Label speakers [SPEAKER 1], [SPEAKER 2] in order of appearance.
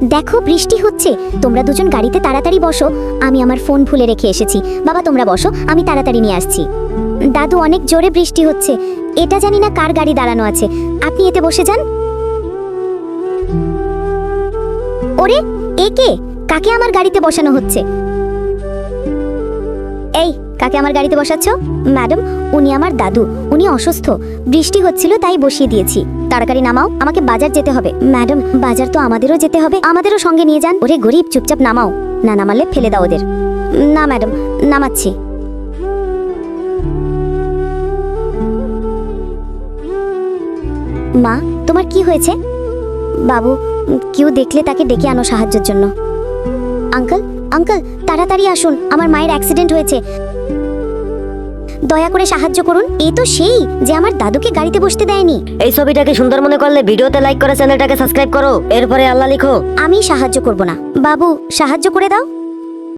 [SPEAKER 1] দেখো, বৃষ্টি হচ্ছে। তোমরা দুজন গাড়িতে তাড়াতাড়ি বসো। আমি আমার ফোন ভুলে রেখে এসেছি। বাবা, তোমরা বসো। আমি তাড়াতাড়ি নিয়ে আসছি। দাদু, অনেক জোরে বৃষ্টি হচ্ছে। এটা জানি না কার গাড়ি দাঁড়ানো আছে। আপনি এতে বসে যান। ওরে, এ কে? কাকে আমার গাড়িতে বসানো হচ্ছে? এই, কাকে আমার গাড়িতে বসাচ্ছ? ম্যাডাম, উনি আমার দাদু। উনি অসুস্থ। বৃষ্টি হচ্ছিল, তাই বসিয়ে দিয়েছি। তাড়াতাড়ি নামাও, আমাকে বাজার যেতে হবে। ম্যাডাম, বাজার তো আমাদেরও যেতে হবে। আমাদেরও সঙ্গে নিয়ে যান। ওরে গরিব, চুপচাপ নামাও। না নামালে ফেলে দাও ওদের। না ম্যাডাম, নামাচ্ছি। মা, তোমার কি হয়েছে? বাবু, কেউ দেখলে তাকে ডেকে আনো সাহায্যের জন্য। আঙ্কেল আঙ্কেল, তাড়াতাড়ি আসুন। আমার মায়ের অ্যাক্সিডেন্ট হয়েছে। দয়া করে সাহায্য করুন। এ তো সেই যে আমার দাদুকে গাড়িতে বসতে দেয়নি।
[SPEAKER 2] এই ছবিটাকে সুন্দর মনে করলে ভিডিওতে লাইক করে চ্যানেলটাকে সাবস্ক্রাইব করো। এরপরে আল্লাহ লিখো।
[SPEAKER 1] আমি সাহায্য করব না। বাবু সাহায্য করে দাও।